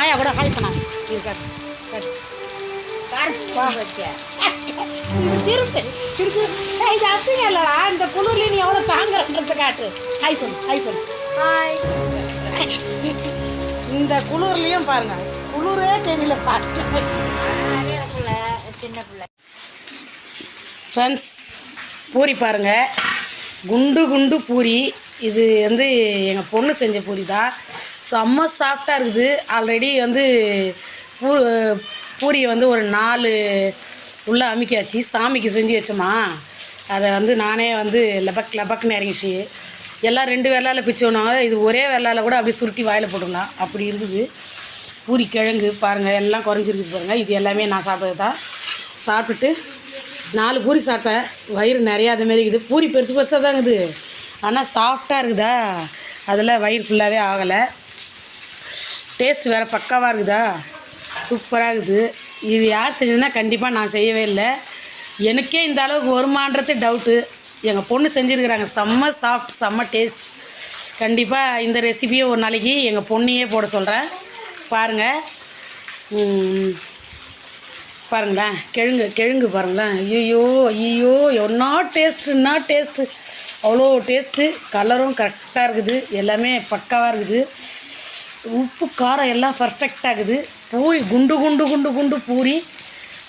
ஆயா கூட ஹாய் பண்ணா இது கட் கட் இது திருப்பு திருப்பு ஏய், இது அசிங்க இல்லடா. இந்த குளிர்ல நீ எவ்வளோ தாங்குறன்றத காட்டு. ஹாய் சொல்லு ஹாய் சொல்லு இந்த குளிர்லையும் பாருங்க. குளிரே தெரியல. பார்த்து சின்ன பிள்ளை. ஃப்ரெண்ட்ஸ் பூரி பாருங்க. குண்டு குண்டு பூரி. இது வந்து எங்கள் பொண்ணு செஞ்ச பூரி தான் செம்ம சாஃப்டாக இருக்குது. ஆல்ரெடி வந்து பூ பூரியை வந்து ஒரு நாலு உள்ளே அமுக்கியாச்சு. சாமிக்கு செஞ்சு வச்சோமா. அதை வந்து நானே வந்து லெபக் லெபக்னு இறங்கிச்சு எல்லாம் ரெண்டு வெள்ளால் பிச்சு ஒன்றாங்க இது ஒரே வெள்ளால் கூட அப்படியே சுருட்டி வாயில் போட்டுக்கலாம் அப்படி இருக்குது. பூரி கிழங்கு பாருங்கள் எல்லாம் குறைஞ்சிருக்குது பாருங்கள் இது எல்லாமே நான் சாப்பிட்டது தான் சாப்பிட்டுட்டு நாலு பூரி சாப்பிட்டேன். வயிறு நிறையா அது இருக்குது. பூரி பெருசு பெருசாக தான் இருக்குது ஆனால் சாஃப்டாக இருக்குதா? அதில் வயிறு ஃபுல்லாகவே ஆகலை. டேஸ்ட் வேறு பக்காவாக இருக்குதா? சூப்பராக இருக்குது. இது யார் செஞ்சதுன்னா கண்டிப்பாக நான் செய்யவே இல்லை. எனக்கே இந்த அளவுக்கு வருமானது டவுட்டு எங்கள் பொண்ணு செஞ்சுருக்குறாங்க. செம்ம சாஃப்ட் செம்ம டேஸ்ட் கண்டிப்பாக இந்த ரெசிபியை ஒரு நாளைக்கு எங்கள் பொண்ணையே போட சொல்கிறேன் பாருங்கள் பாருங்களேன் கிழங்கு கிழங்கு பாருங்களேன் ஐயோ ஐயோ என்ன டேஸ்ட்டுன்னா டேஸ்ட்டு அவ்வளோ டேஸ்ட்டு கலரும் கரெக்டாக இருக்குது. எல்லாமே பக்காவாக இருக்குது. உப்பு காரம் எல்லாம் பர்ஃபெக்டாகுது இருக்குது. பூரி குண்டு குண்டு குண்டு குண்டு பூரி.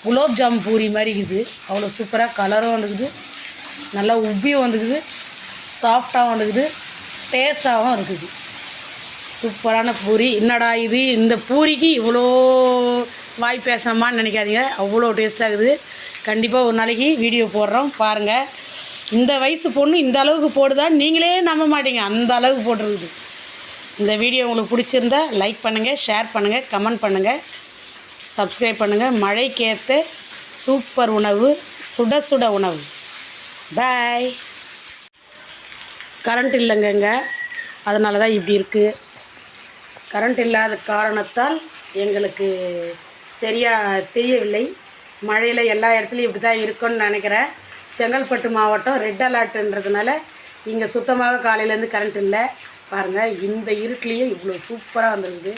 குலோப் ஜாம் பூரி மாதிரி இருக்குது. அவ்வளோ சூப்பராக கலரும் வந்துக்குது. நல்லா உப்பியும் வந்துக்குது. சாஃப்டாகவும் வந்துக்குது. டேஸ்ட்டாகவும் இருக்குது. சூப்பரான பூரி. என்னடா இது? இந்த பூரிக்கு இவ்வளோ வாய் பேசணுமான்னு நினைக்காதீங்க. அவ்வளோ டேஸ்ட்டாக இருக்குது. கண்டிப்பாக ஒரு நாளைக்கு வீடியோ போடுறோம். பாருங்கள் இந்த வயசு பொண்ணு இந்த அளவுக்கு போடுதான்னு நீங்களே நம்ப மாட்டீங்க. அந்த அளவுக்கு போட்டிருக்குது. இந்த வீடியோ உங்களுக்கு பிடிச்சிருந்தா லைக் பண்ணுங்கள் ஷேர் பண்ணுங்கள் கமெண்ட் பண்ணுங்கள் சப்ஸ்கிரைப் பண்ணுங்கள் மழைக்கேற்ற சூப்பர் உணவு சுட சுட உணவு. பாய் கரண்ட் இல்லைங்கங்க. அதனால தான் இப்படி இருக்குது கரண்ட் இல்லாத காரணத்தால் எங்களுக்கு சரியாக தெரியவில்லை. மழையில் எல்லா இடத்துலையும் இப்படி தான் இருக்கும்னு நினைக்கிறேன். செங்கல்பட்டு மாவட்டம் ரெட் அலர்ட்ன்றதுனால இங்கே சுத்தமாக காலையிலேருந்து கரண்ட் இல்லை. பாருங்கள் இந்த இருட்டிலையும் இவ்வளோ சூப்பராக வந்துருக்குது.